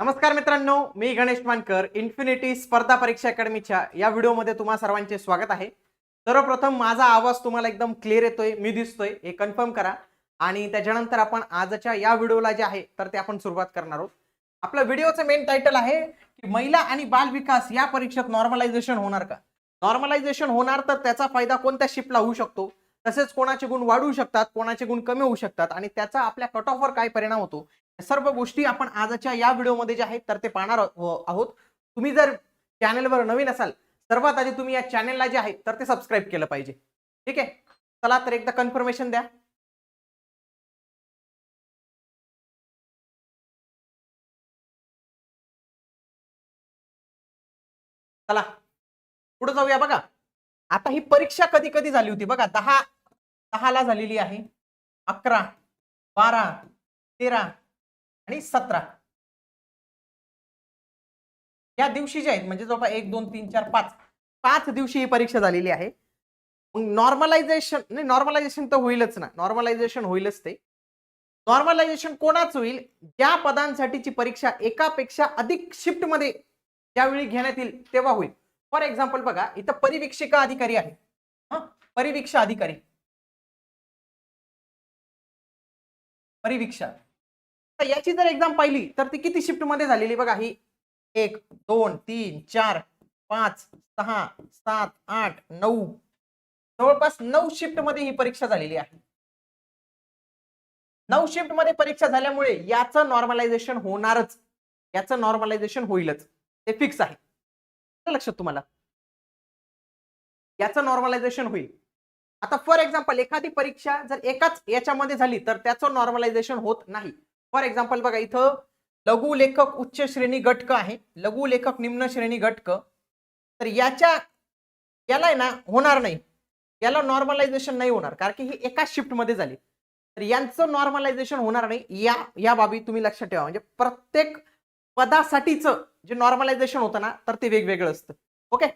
नमस्कार मित्रांनो मी गणेश मानकर इन्फिनिटी स्पर्धा परीक्षा अकॅडमीच्या या व्हिडिओमध्ये तुम्हा सर्वांचे स्वागत आहे. सर्वप्रथम माझा आवाज तुम्हाला एकदम क्लिअर येतोय मी दिसतोय हे कन्फर्म करा. आणि त्याच्यानंतर आपण आजच्या या व्हिडिओला जे आहे तर ते आपण सुरुवात करणार आहोत. आपल्या व्हिडिओचं मेन टायटल आहे की महिला आणि बाल विकास या परीक्षेत नॉर्मलायझेशन होणार का? नॉर्मलायझेशन होणार तर त्याचा फायदा कोणत्या शिपला होऊ शकतो? तसेच कोणाचे गुण वाढू शकतात कोणाचे गुण कमी होऊ शकतात आणि त्याचा आपल्या कट ऑफवर काय परिणाम होतो? सर्व गोष्टी आपण आजच्या या व्हिडिओमध्ये जे आहेत तर ते पाहणार हो- आहोत. तुम्ही जर चॅनेलवर नवीन असाल सर्वात आधी तुम्ही या चॅनेलला जे आहे तर ते सबस्क्राईब केलं पाहिजे. ठीक आहे? चला तर एकदा कन्फर्मेशन द्या. चला. पुढे जाऊया बघा. आता ही परीक्षा कधी कधी झाली होती बघा. दहा दहाला झालेली आहे. अकरा बारा तेरा आणि सतरा. या दिवशी जे आहेत म्हणजे जवळपास एक दोन तीन चार पाच. पाच दिवशी ही परीक्षा झालेली आहे. मग नॉर्मलायझेशन नाही नॉर्मलायझेशन तर होईलच ना. नॉर्मलायझेशन होईलच ते. नॉर्मलायझेशन कोणाच होईल? ज्या पदांसाठीची परीक्षा एकापेक्षा अधिक शिफ्टमध्ये ज्यावेळी घेण्यात येईल तेव्हा होईल. फॉर एक्झाम्पल बघा इथं परिवीक्षिका अधिकारी आहे. हा? परिवीक्षा अधिकारी. परिवीक्षा. याची जर एक्झाम पाहिली तर ती किती शिफ्टमध्ये झालेली बघा? ही एक दोन तीन चार पाच सहा सात आठ नऊ. जवळपास नऊ शिफ्टमध्ये ही परीक्षा झालेली आहे. नऊ शिफ्टमध्ये परीक्षा झाल्यामुळे याचं नॉर्मलायझेशन होणारच. याचं नॉर्मलायझेशन होईलच. ते फिक्स आहे. लक्षात तुम्हाला? याचं नॉर्मलायझेशन होईल. आता फॉर एक्झाम्पल एखादी परीक्षा जर एकाच याच्यामध्ये झाली तर त्याचं नॉर्मलायझेशन होत नाही. फॉर एक्झाम्पल बघा इथं लघु लेखक उच्च श्रेणी घटक आहे. लघु लेखक निम्न श्रेणी घटक. तर याच्या याला आहे ना होणार नाही. याला नॉर्मलायझेशन नाही होणार कारण की ही एकाच शिफ्टमध्ये झाली. तर यांचं नॉर्मलायझेशन होणार नाही. या या बाबी तुम्ही लक्षात ठेवा. म्हणजे प्रत्येक पदासाठीचं जे नॉर्मलायझेशन होतं ना तर ते वेगवेगळं असतं. ओके?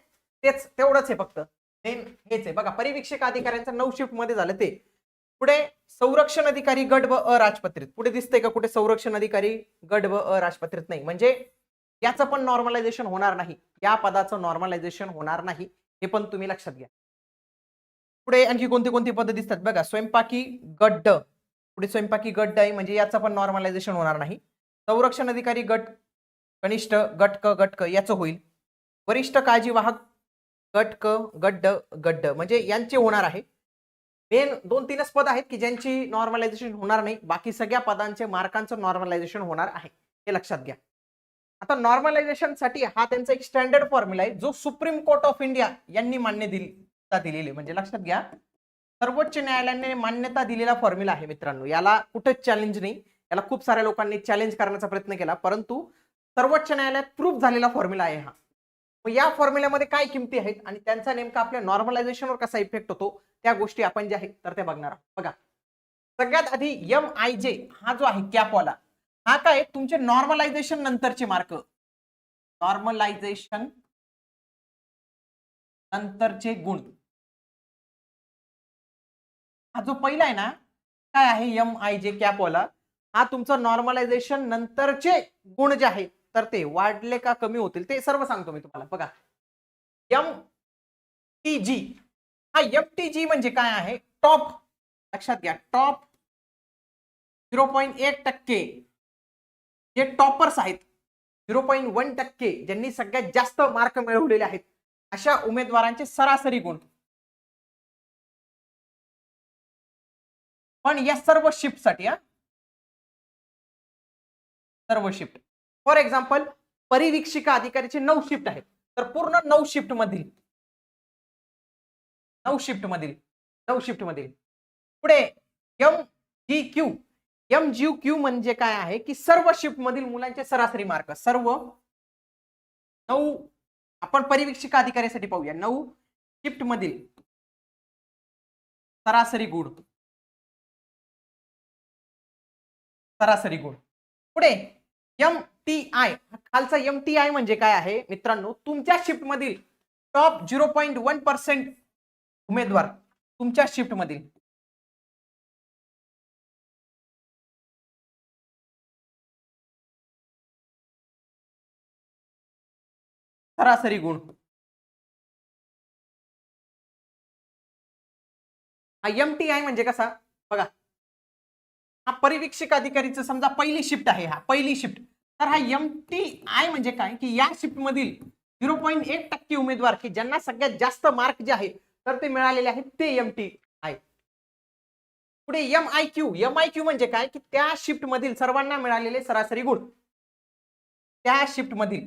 तेच तेवढंच आहे फक्त. हेच आहे. बघा परिवीक्षक अधिकाऱ्यांचं नऊ शिफ्टमध्ये झालं ते. पुढे संरक्षण अधिकारी गट व अराजपत्रित. पुढे दिसतंय का कुठे संरक्षण अधिकारी गट व अराजपत्रित नाही? म्हणजे याचं पण नॉर्मलायझेशन होणार नाही. या पदाचं नॉर्मलायझेशन होणार नाही हे पण तुम्ही लक्षात घ्या. पुढे आणखी कोणती कोणती पद दिसतात? बघा स्वयंपाकी गड्ड. पुढे स्वयंपाकी गड्ड आहे म्हणजे याचं पण नॉर्मलायझेशन होणार नाही. संरक्षण अधिकारी गट कनिष्ठ गटक गटक याचं होईल. वरिष्ठ काळजीवाहक गटक गड्ड गड्ड म्हणजे यांचे होणार आहे. मेन दोन तीनच पद आहेत की ज्यांची नॉर्मलायझेशन होणार नाही. बाकी सगळ्या पदांचे मार्कांचं नॉर्मलायझेशन होणार आहे. हे लक्षात घ्या. आता नॉर्मलायझेशनसाठी हा त्यांचा एक स्टँडर्ड फॉर्म्युला आहे जो सुप्रीम कोर्ट ऑफ इंडिया यांनी मान्य दिली दिलेली म्हणजे लक्षात घ्या. सर्वोच्च न्यायालयाने मान्यता दिलेला फॉर्म्युला आहे मित्रांनो. याला कुठेच चॅलेंज नाही. याला खूप साऱ्या लोकांनी चॅलेंज करण्याचा प्रयत्न केला. परंतु सर्वोच्च न्यायालयात प्रूफ झालेला फॉर्म्युला आहे हा. मग या फॉर्म्युल्यामध्ये काय किमती आहेत आणि त्यांचा नेमका आपल्या नॉर्मलायझेशनवर कसा इफेक्ट होतो त्या गोष्टी आपण ज्या आहेत तर ते बघणार आहोत. बघा. सगळ्यात आधी एम आय जे हा जो आहे कॅपवाला हा काय? तुमचे नॉर्मलायझेशन नंतरचे मार्क नॉर्मलायझेशन नंतरचे गुण. हा जो पहिला आहे ना काय आहे एम आय जे कॅपवाला हा तुमचा नॉर्मलायझेशन नंतरचे गुण जे आहेत तर ते वाढले का कमी होतील ते सर्व सांगतो मी तुम्हाला. बघा. M T G. हा एम टी जी म्हणजे काय आहे? टॉप. लक्षात घ्या. टॉप झिरो पॉईंट एक टक्के. जे टॉपर्स आहेत. झिरो पॉईंट वन टक्के ज्यांनी सगळ्यात जास्त मार्क मिळवलेले आहेत. अशा उमेदवारांचे सरासरी गुण. पण या सर्व शिफ्टसाठी हा. सर्व शिफ्ट. फॉर एक्झाम्पल परिवीक्षिका अधिकारीचे नऊ शिफ्ट आहेत. तर पूर्ण नऊ शिफ्ट मधील नऊ शिफ्ट मधील नऊ शिफ्ट मधील. पुढे M G Q. M G Q म्हणजे काय आहे की सर्व शिफ्ट मधील मुलांचे सरासरी मार्क. सर्व नऊ आपण परिवीक्षिका अधिकाऱ्यासाठी पाहूया. नऊ शिफ्ट मधील सरासरी गुण. सरासरी गुण. पुढे एम टी आय खालचा एम टी आय म्हणजे काय आहे? मित्रांनो तुमच्या शिफ्ट मधील top zero point one percent उमेदवार तुमच्या शिफ्ट मधील सरासरी गुण. हा एम टी आय म्हणजे कसा? बघा. हा परिवीक्षक अधिकारीचं समजा पहिली शिफ्ट आहे हा पहिली शिफ्ट. तर हा एम टी आय म्हणजे काय? की या शिफ्टमधील झिरो पॉईंट एक टक्के उमेदवार की ज्यांना सगळ्यात जास्त मार्क जे आहे तर ते मिळालेले आहेत ते एम टी आय पुढे M I Q M I Q म्हणजे काय? की त्या शिफ्ट मधील सर्वांना मिळालेले सरासरी गुण. त्या शिफ्ट मधील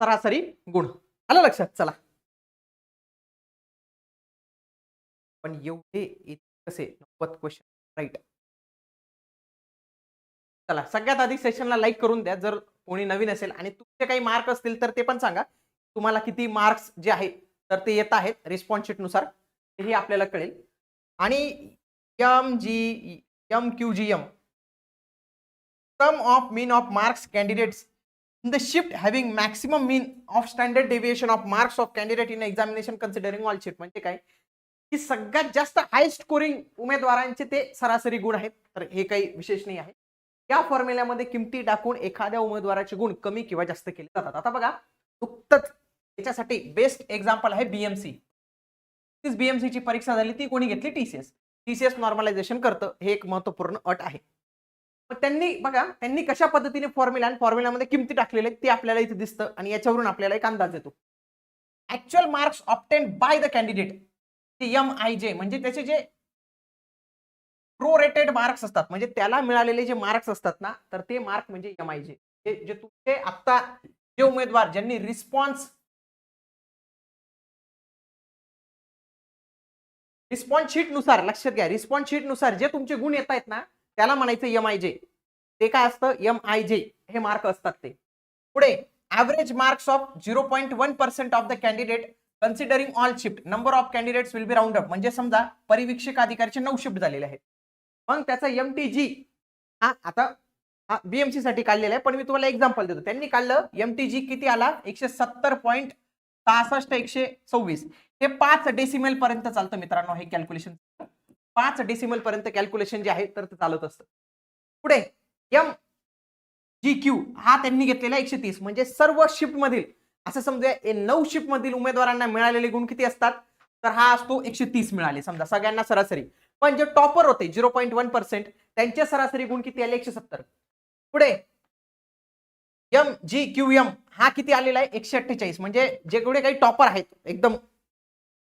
सरासरी गुण. आलं लक्षात चला. पण एवढे कसे नव्वद क्वेश्चन राईट चला सगळ्यात आधी सेशनला लाईक करून द्या. जर कोणी नवीन असेल आणि तुमचे काही मार्क असतील तर ते पण सांगा. तुम्हाला किती मार्क्स जे आहे तर ते येत आहेत रिस्पॉन्स शीटनुसार नुसार. आपल्याला कळेल. आणि M G M Q G M sum of mean of marks candidates the shift having maximum mean of standard deviation of marks of candidate in examination considering all shift. म्हणजे काय? की सगळ्यात जास्त हाय स्कोरिंग उमेदवारांचे ते सरासरी गुण आहेत. तर हे काही विशेष नाही आहे. या फॉर्म्युल्यामध्ये किमती टाकून एखाद्या उमेदवाराचे गुण कमी किंवा जास्त केले जातात. आता बघा नुकतंच याच्यासाठी बेस्ट एक्झाम्पल आहे बीएमसी तीच बीएमसी ची परीक्षा झाली ती कोणी घेतली? टीसीएस टीसीएस नॉर्मलायझेशन करतं. हे एक महत्त्वपूर्ण अट आहे. त्यांनी बघा त्यांनी कशा पद्धतीने फॉर्म्युला आणि फॉर्म्युल्यामध्ये किमती टाकलेले आहेत ते आपल्याला इथे दिसतं आणि याच्यावरून आपल्याला एक अंदाज येतो. Actual marks obtained by the candidate M I J म्हणजे त्याचे जे प्रोरेटेड मार्क्स असतात म्हणजे त्याला मिळालेले जे मार्क्स असतात ना तर ते मार्क म्हणजे एम आय जे जे तुमचे आता जे उमेदवार ज्यांनी रिस्पॉन्स रिस्पॉन्स शीटनुसार लक्षात घ्या रिस्पॉन्स शीटनुसार जे तुमचे गुण येत आहेत ना त्याला म्हणायचं एम आय जे ते काय असतं? एम आय जे हे मार्क असतात ते. पुढे average marks of zero point one percent of the candidate considering all shift number of candidates will be round up म्हणजे समजा परिवीक्षक अधिकारीचे नऊ शिफ्ट झालेले आहेत. मग त्याचा एम टी जी हा आता हा बीएमसी साठी काढलेला आहे. पण मी तुम्हाला एक्झाम्पल देतो. त्यांनी काढलं एम टी जी किती आला? एकशे सत्तर पॉईंट सहासष्ट एकशे सव्वीस. हे पाच डेसिमेल पर्यंत चालतं मित्रांनो हे कॅल्क्युलेशन पाच डेसिमल पर्यंत कॅल्क्युलेशन जे आहे तर ते चालत असतं. पुढे एम जी क्यू हा त्यांनी घेतलेला एकशे तीस म्हणजे सर्व शिफ्टमधील असं समजा नऊ शिफ्टमधील उमेदवारांना मिळालेले गुण किती असतात? तर हा असतो एकशे तीस मिळाले समजा सगळ्यांना सरासरी. पण जे टॉपर होते झिरो पॉईंट वन पर्सेंट त्यांचे सरासरी गुण किती आले? एकशे सत्तर पुढे एम जी क्यू एम हा किती आलेला आहे? एकशे अठ्ठेचाळीस. म्हणजे जेवढे काही टॉपर आहेत एकदम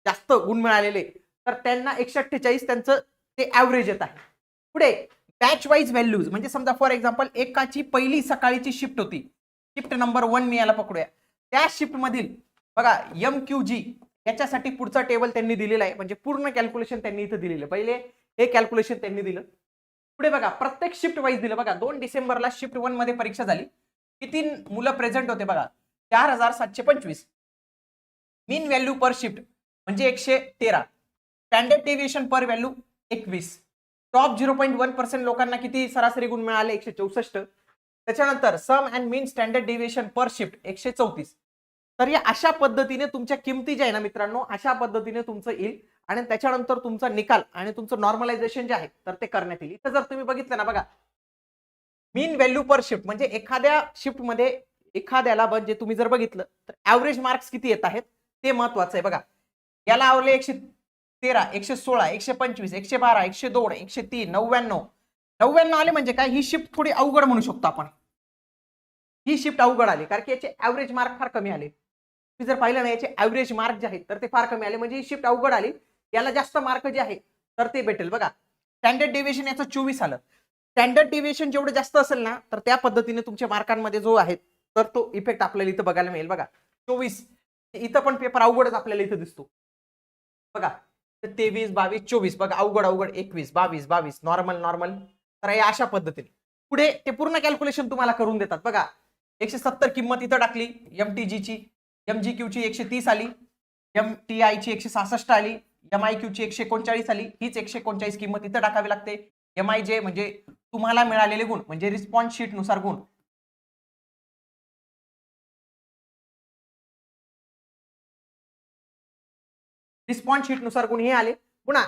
जास्त गुण मिळालेले तर त्यांना एकशे अठ्ठेचाळीस त्यांचं ते ॲव्हरेज येत आहे. पुढे बॅच वाईज व्हॅल्यूज म्हणजे समजा फॉर एक्झाम्पल एकाची पहिली सकाळीची शिफ्ट होती. शिफ्ट नंबर वन मी याला पकडूया. त्या शिफ्ट मधील बघा एम क्यू जी याच्यासाठी पुढचा टेबल त्यांनी दिलेला आहे. म्हणजे पूर्ण कॅल्क्युलेशन त्यांनी इथं दिलेलं. पहिले हे कॅल्क्युलेशन त्यांनी दिलं. पुढे बघा प्रत्येक शिफ्ट वाईज दिलं. बघा दोन डिसेंबरला शिफ्ट वनमध्ये परीक्षा झाली. किती मुलं प्रेझेंट होते बघा? चार हजार सातशे पंचवीस. मीन व्हॅल्यू पर शिफ्ट म्हणजे एकशे तेरा. स्टँडर्ड डेव्हिएशन पर व्हॅल्यू एकवीस. Top zero point one percent लोकांना किती सरासरी गुण मिळाले? एकशे चौसष्ट. त्याच्यानंतर sum and mean standard deviation per shift एकशे चौतीस. तर या अशा पद्धतीने तुमच्या किमती ज्या आहे ना मित्रांनो अशा पद्धतीने तुमचं येईल आणि त्याच्यानंतर तुमचा निकाल आणि तुमचं नॉर्मलायझेशन जे आहे तर ते करण्यात येईल. इथं जर तुम्ही बघितलं ना बघा. मीन व्हॅल्यू पर शिफ्ट म्हणजे एखाद्या शिफ्टमध्ये एखाद्याला म्हणजे तुम्ही जर बघितलं तर ऍव्हरेज मार्क्स किती येत आहेत? ते महत्वाचं आहे बघा. याला आवले एकशे तेरा एकशे सोळा एकशे पंचवीस एकशे बारा एकशे दोन एकशे तीन नव्याण्णव. नव्याण्णव आले म्हणजे काय? ही शिफ्ट थोडी अवघड म्हणू शकतो आपण. ही शिफ्ट अवघड आली कारण की याचे ऍव्हरेज मार्क फार कमी आले. तुम्ही जर पाहिलं ना याचे ऍव्हरेज मार्क जे आहेत तर ते फार कमी आले. म्हणजे ही शिफ्ट अवघड आली. याला जास्त मार्क जे आहे तर ते भेटेल. बघा स्टँडर्ड डेव्हिएशन याचं चोवीस आलं. स्टँडर्ड डेव्हिएशन जेवढं जास्त असेल ना तर त्या पद्धतीने तुमच्या मार्कांमध्ये जो आहे तर तो इफेक्ट आपल्याला इथं बघायला मिळेल. बघा चोवीस. इथं पण पेपर अवघडच आपल्याला इथं दिसतो. बघा तेवीस बावीस चोवीस. बघा अवघड अवघड. एकवीस बावीस बावीस. नॉर्मल नॉर्मल तर हे अशा पद्धतीने. पुढे ते पूर्ण कॅल्क्युलेशन तुम्हाला करून देतात. बघा एकशे सत्तर किंमत इथं टाकली. एम टी जीची एम जी क्यूची एकशे तीस आली. एम टी आयची एकशे सहासष्ट आली. एम आय क्यूची एकशे एकोणचाळीस आली. हीच एकशे एकोणचाळीस किंमत इथं टाकावी लागते. एम आय जे म्हणजे तुम्हाला मिळालेले गुण म्हणजे रिस्पॉन्स शीटनुसार गुण. रिस्पॉन्स शीटनुसार गुण हे आले? पुन्हा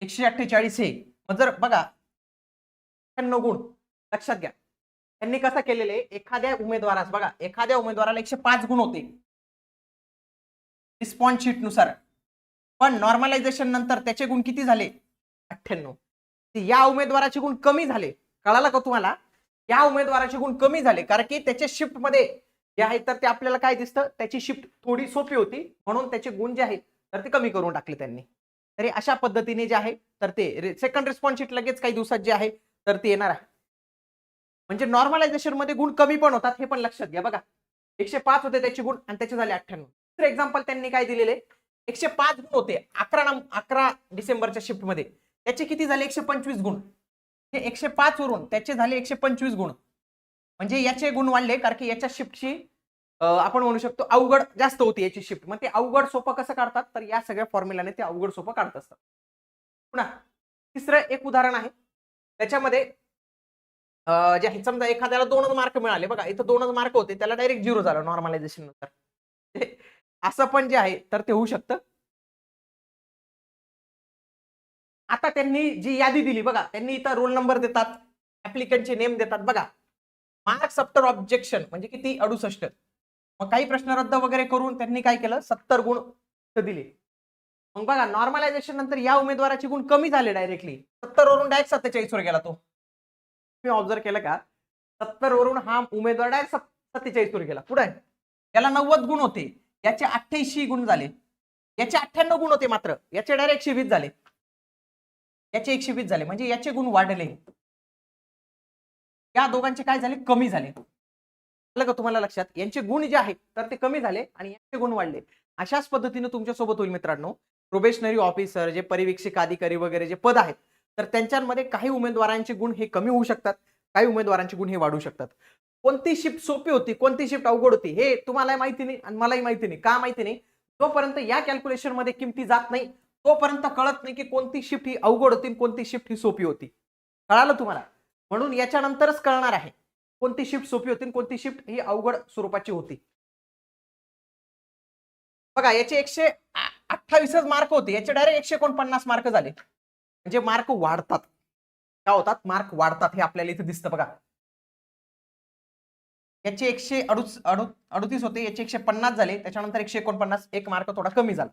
एकशे अठ्ठेचाळीस हे. जर बघा अठ्ठ्याण्णव गुण. लक्षात घ्या. त्यांनी कसं केलेले? एखाद्या उमेदवारास बघा एखाद्या उमेदवाराला एकशे पाच गुण होते. रिस्पॉन्स शीटनुसार. पण नॉर्मलायझेशन नंतर त्याचे गुण किती झाले? अठ्ठ्याण्णव. या उमेदवाराचे गुण कमी झाले. कळाला का तुम्हाला? या उमेदवाराचे गुण कमी झाले. कारण की त्याच्या शिफ्टमध्ये जे आहे तर ते आपल्याला काय दिसतं? त्याची शिफ्ट थोडी सोपी होती. म्हणून त्याचे गुण जे आहेत तर ते कमी करून टाकले त्यांनी. तरी अशा पद्धतीने जे आहे तर ते सेकंड रिस्पॉन्स शीट लगेच काही दिवसात जे आहे तर ते येणार आहे. म्हणजे नॉर्मलायझेशनमध्ये गुण कमी पण होतात हे पण लक्षात घ्या बघा. एकशे पाच होते त्याचे गुण आणि त्याचे झाले अठ्ठ्याण्णव. दुसरं एक्झाम्पल त्यांनी काय दिलेले? एकशे पाच गुण होते अकरा नम अकरा डिसेंबरच्या शिफ्टमध्ये त्याचे किती झाले? एकशे पंचवीस गुण. हे एकशे पाच वरून त्याचे झाले एकशे पंचवीस गुण. म्हणजे याचे गुण वाढले कारण की याच्या शिफ्टची आपण म्हणू शकतो अवघड जास्त होती याची शिफ्ट मग ते अवघड सोपं कसं काढतात? तर या सगळ्या फॉर्म्युलाने ते अवघड सोपं काढत असतात. पुन्हा तिसरं एक उदाहरण आहे. त्याच्यामध्ये जे आहे समजा एखाद्याला दोनच मार्क मिळाले. बघा इथं दोनच मार्क होते त्याला डायरेक्ट झिरो झालं नॉर्मलायझेशन नंतर. असं पण जे आहे तर ते होऊ शकतं. आता त्यांनी जी यादी दिली बघा त्यांनी इथं रोल नंबर देतात ऍप्लिकंटचे नेम देतात. बघा मार्क्स आफ्टर ऑब्जेक्शन म्हणजे किती? अडुसष्ट. मग काही प्रश्न रद्द वगैरे करून त्यांनी काय केलं? सत्तर गुण दिले. मग बघा नॉर्मलायझेशन नंतर या उमेदवाराचे गुण कमी झाले डायरेक्टली सत्तर वरून डायरेक्ट सत्तेचाळीस वर गेला तो. तुम्ही ऑब्झर्व केलं का? सत्तर वरून हा उमेदवार डायरेक्ट सत्तेचाळीस वर गेला. पुढे याला नव्वद गुण होते. याचे अठ्ठ्याऐंशी गुण झाले. याचे अठ्ठ्याण्णव गुण होते मात्र. याचे डायरेक्ट एकशे वीस झाले. याचे एकशे वीस झाले. म्हणजे याचे गुण वाढले. या दोघांचे काय झाले? कमी झाले. आलं का तुम्हाला लक्षात यांचे गुण जे आहेत तर ते कमी झाले आणि यांचे गुण वाढले. अशाच पद्धतीने तुमच्यासोबत होईल मित्रांनो प्रोबेशनरी ऑफिसर जे परिवीक्षक अधिकारी वगैरे जे पद आहेत तर त्यांच्यामध्ये काही उमेदवारांचे गुण हे कमी होऊ शकतात काही उमेदवारांचे गुण हे वाढू शकतात. कोणती शिफ्ट सोपी होती कोणती शिफ्ट अवघड होती हे तुम्हाला माहिती नाही आणि मलाही माहिती नाही. का माहिती नाही? जोपर्यंत या कॅल्क्युलेशनमध्ये किमती जात नाही तोपर्यंत कळत नाही की कोणती शिफ्ट ही अवघड होती कोणती शिफ्ट ही सोपी होती. कळालं तुम्हाला? म्हणून याच्यानंतरच कळणार आहे. कोणती शिफ्ट सोपी होती आणि कोणती शिफ्ट ही अवघड स्वरूपाची होती? बघा याचे एकशे अठ्ठावीसच मार्क होते. याचे डायरेक्ट एकशे एकोणपन्नास मार्क झाले. म्हणजे मार्क वाढतात. काय होतात? मार्क वाढतात हे आपल्याला इथे दिसतं बघा. याचे एकशे अडुस अडुतीस होते याचे एकशे पन्नास झाले. त्याच्यानंतर एकशे एकोणपन्नास एक मार्क थोडा कमी झाला.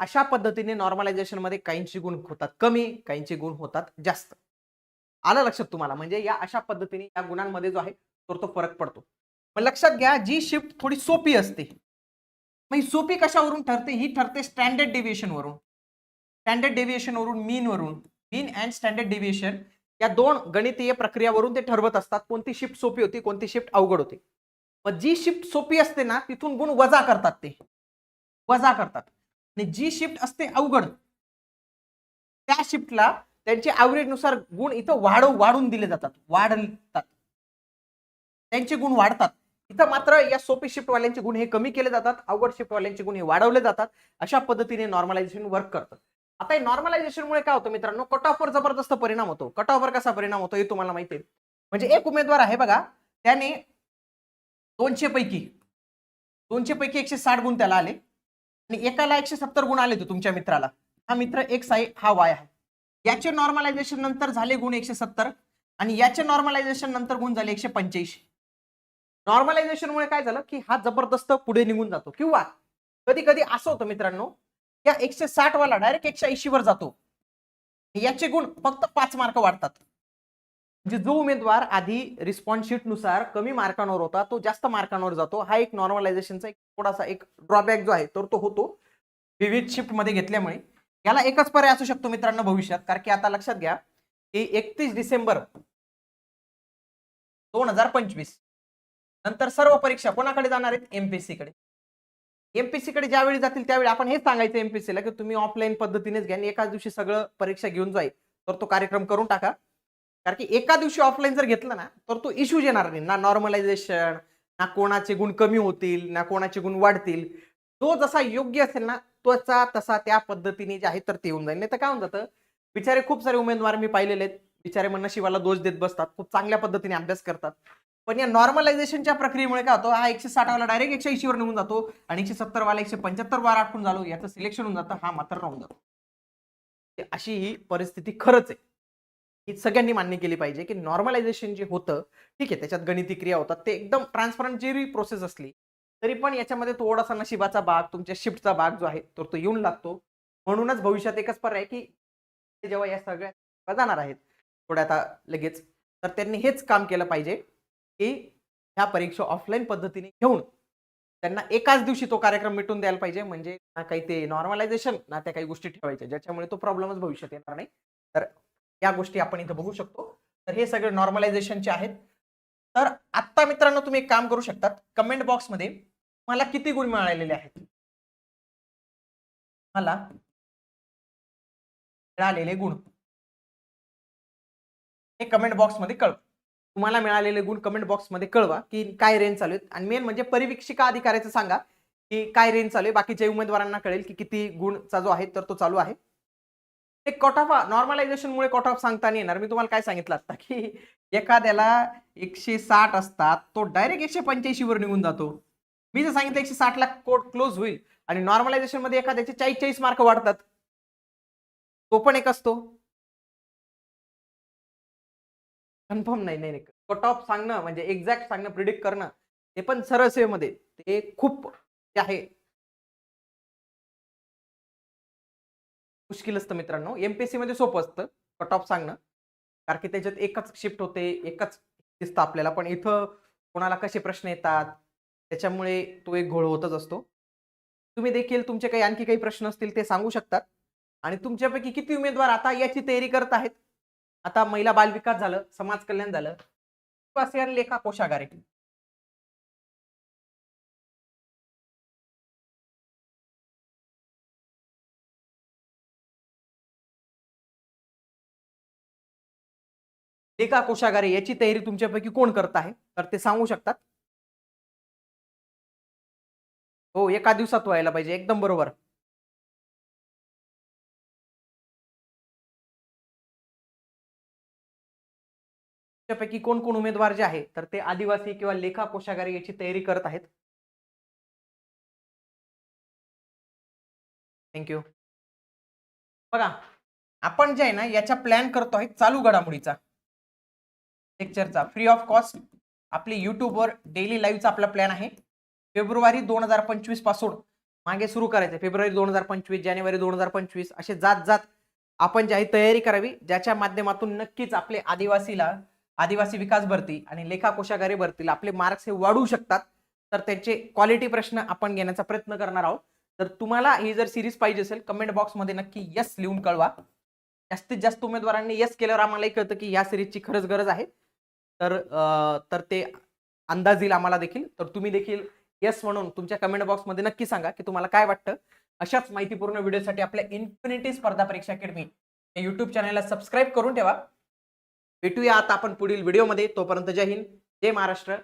अशा पद्धतीने नॉर्मलायझेशनमध्ये काहींचे गुण होतात कमी काहींचे गुण होतात जास्त. आलं लक्षात तुम्हाला? म्हणजे या अशा पद्धतीने या गुणांमध्ये जो आहे तर तो फरक पडतो. मग लक्षात घ्या जी शिफ्ट थोडी सोपी असते. मग ही सोपी कशावरून ठरते? ही ठरते स्टँडर्ड डेव्हिएशन वरून. स्टँडर्ड डेव्हिएशन वरून मीन वरून. मीन अँड स्टँडर्ड डेव्हिएशन या दोन गणितीय प्रक्रियावरून ते ठरवत असतात कोणती शिफ्ट सोपी होती कोणती शिफ्ट अवघड होती. मग जी शिफ्ट सोपी असते ना तिथून गुण वजा करतात ते. वजा करतात. आणि जी शिफ्ट असते अवघड त्या शिफ्टला त्यांचे ॲव्हरेजनुसार गुण इथं वाढ वाढून दिले जातात वाढतात. त्यांचे गुण वाढतात. इथं मात्र या सोपी शिफ्ट वाल्यांचे गुण हे कमी केले जातात अवघड शिफ्ट वाल्यांचे गुण हे वाढवले जातात. अशा पद्धतीने नॉर्मलायझेशन वर्क करतं. आता नॉर्मलायझेशनमुळे काय होतं मित्रांनो? कट ऑफवर जबरदस्त परिणाम होतो. कट ऑफवर कसा परिणाम होतो हे तुम्हाला माहिती आहे. म्हणजे एक उमेदवार आहे बघा त्याने दोनशे पैकी दोनशे पैकी एकशे साठ गुण त्याला आले. आणि एकाला एकशे सत्तर गुण आले होते तुमच्या मित्राला. हा मित्र एक साई हा वाय आहे. याचे नॉर्मलायझेशन नंतर झाले गुण एकशे सत्तर आणि याचे नॉर्मलायझेशन नंतर गुण झाले एकशे पंच्याऐंशी. नॉर्मलायझेशन मुळे काय झालं की हा जबरदस्त पुढे निघून जातो. किंवा कधी कधी असं होतं मित्रांनो या एकशे साठ वाला डायरेक्ट एकशे ऐंशी वर जातो. याचे गुण फक्त पाच मार्क वाढतात. म्हणजे जो उमेदवार आधी रिस्पॉन्स शीटनुसार कमी मार्कांवर होता तो जास्त मार्कांवर जातो. हा एक नॉर्मलायझेशनचा एक थोडासा एक ड्रॉबॅक जो आहे तर तो होतो. विविध शिफ्टमध्ये घेतल्यामुळे. याला एकच पर्याय असू शकतो मित्रांनो भविष्यात. कारण की आता लक्षात घ्या की एकतीस डिसेंबर दोन हजार पंचवीस नंतर सर्व परीक्षा कोणाकडे जाणार आहेत? एमपीएससी कडे. एमपीएससी कडे ज्यावेळी जातील त्यावेळी आपण हे सांगायचं एमपीएससी ला की तुम्ही ऑफलाईन पद्धतीनेच घ्या आणि एकाच दिवशी सगळं परीक्षा घेऊन जाईल. तर तो कार्यक्रम करून टाका. कारण की एका दिवशी ऑफलाईन जर घेतलं ना तर तो इश्यूज येणार नाही. ना नॉर्मलायझेशन ना कोणाचे गुण कमी होतील ना कोणाचे गुण वाढतील. तो जसा योग्य असेल ना त्वचा तसा त्या पद्धतीने जे आहे तर ते येऊन जाईल. नाही तर काय होऊन जातं? बिचारे खूप सारे उमेदवार मी पाहिलेले आहेत. बिचारे मग नशिबाला दोष देत बसतात. खूप चांगल्या पद्धतीने अभ्यास करतात. पण या नॉर्मलायझेशनच्या प्रक्रियेमुळे काय होतो? हा एकशे साठावाला डायरेक्ट एकशे ऐंशीवर निघून जातो आणि एकशे सत्तर वाला एकशे पंच्याहत्तर वार आटून झालो. याचं सिलेक्शन होऊन जातं. हा मात्र राहून जातो. अशी ही परिस्थिती खरंच आहे. ही सगळ्यांनी मान्य केली पाहिजे की नॉर्मलायझेशन जे होतं ठीक आहे त्याच्यात गणिती क्रिया होतात. ते एकदम ट्रान्सपरंट जी प्रोसेस असली तरी पण याच्यामध्ये थोडासा नशिबाचा भाग तुमच्या शिफ्टचा भाग जो आहे तर तो येऊन लागतो. म्हणूनच भविष्यात एकच पर्याय की जेव्हा या सगळ्या जाणार आहेत थोड्या आता लगेच तर त्यांनी हेच काम केलं पाहिजे की ह्या परीक्षा ऑफलाईन पद्धतीने घेऊन त्यांना एकाच दिवशी तो कार्यक्रम मिटून द्यायला पाहिजे म्हणजे ना काही ते नॉर्मलायझेशन ना त्या काही गोष्टी ठेवायच्या ज्याच्यामुळे तो प्रॉब्लेमच भविष्यात येणार नाही. तर या गोष्टी आपण इथं बघू शकतो. तर हे सगळे नॉर्मलायझेशनचे आहेत. तर आत्ता मित्रांनो तुम्ही एक काम करू शकतात. कमेंट बॉक्समध्ये मला किती गुण मिळालेले आहेत? मला मिळालेले गुण. हे कमेंट बॉक्समध्ये कळवा. तुम्हाला मिळालेले गुण कमेंट बॉक्समध्ये कळवा की काय रेंज चालू आहेत. आणि मेन म्हणजे परिवीक्षिका अधिकाऱ्याचं सांगा की काय रेंज चालू आहे. बाकीच्या उमेदवारांना कळेल की किती गुणचा जो आहे तर तो चालू आहे. ते कट ऑफ नॉर्मलायझेशनमुळे कट ऑफ सांगता नाही येणार. मी तुम्हाला काय सांगितलं असतं की एखाद्याला एकशे साठ असतात तो डायरेक्ट एकशे पंच्याऐंशी वर निघून जातो. मी जर सांगितलं एकशे साठ लाख कोट क्लोज होईल आणि नॉर्मलायझेशनमध्ये एखाद्याचे चाळीस चाळीस मार्क वाढतात तो पण एक असतो. कन्फर्म नाही नाही कट ऑफ सांगणं म्हणजे एक्झॅक्ट सांगणं प्रिडिक्ट करणं ते पण सरळ सेवेमध्ये ते खूप जे आहे. मुश्किल असतं मित्रांनो. एमपीएससी मध्ये सोपं असतं कट ऑफ सांगणं. कारण की त्याच्यात एकच शिफ्ट होते एकच दिसतं आपल्याला. पण इथं कोणाला कसे प्रश्न येतात त्याच्यामुळे तो एक घोळ होतच असतो. तुम्ही देखील तुमचे काही आणखी काही प्रश्न असतील ते सांगू शकतात. आणि तुमच्यापैकी किती उमेदवार आता याची तयारी करत आहेत? आता महिला बालविकास झालं समाज कल्याण झालं. असेल लेखा कोशागारे लेखा कोशागारे याची तयारी तुमच्यापैकी कोण करत आहे? तर ते सांगू शकतात. हो एका दिवसात व्हायला पाहिजे एकदम बरोबर. त्यापैकी कोण कोण उमेदवार जे आहे तर ते आदिवासी किंवा लेखा कोशागारी याची तयारी करत आहेत. थँक्यू बघा आपण जे आहे ना याचा प्लॅन करतो आहे चालू घडामोडीचा. लेक्चरचा फ्री ऑफ कॉस्ट आपली युट्यूबवर डेली लाईव्हचा आपला प्लॅन आहे. फेब्रुवारी दोन हजार पंचवीसपासून मागे सुरू करायचं फेब्रुवारी दोन हजार पंचवीस जानेवारी दोन हजार पंचवीस असे जात जात आपण जी आहे तयारी करावी ज्याच्या माध्यमातून नक्कीच आपले आदिवासीला आदिवासी विकास भरती आणि लेखा कोशागारी भरतील आपले मार्क्स हे वाढवू शकतात. तर त्यांचे क्वालिटी प्रश्न आपण घेण्याचा प्रयत्न करणार आहोत. तर तुम्हाला ही जर सिरीज पाहिजे असेल कमेंट बॉक्समध्ये नक्की यस लिहून कळवा. जास्तीत जास्त उमेदवारांनी यस केल्यावर आम्हालाही कळतं की या सिरीजची खरंच गरज आहे. तर तर ते अंदाज येईल आम्हाला देखील तर तुम्ही देखील यस म्हणून तुमच्या कमेंट बॉक्समध्ये नक्की सांगा की तुम्हाला काय वाटतं. अशाच माहितीपूर्ण व्हिडिओसाठी आपल्या इन्फिनिटी स्पर्धा परीक्षा अकॅडमी या युट्यूब चॅनलला सबस्क्राईब करून ठेवा. भेटूया आता आपण पुढील व्हिडिओमध्ये तोपर्यंत जय हिंद जय महाराष्ट्र.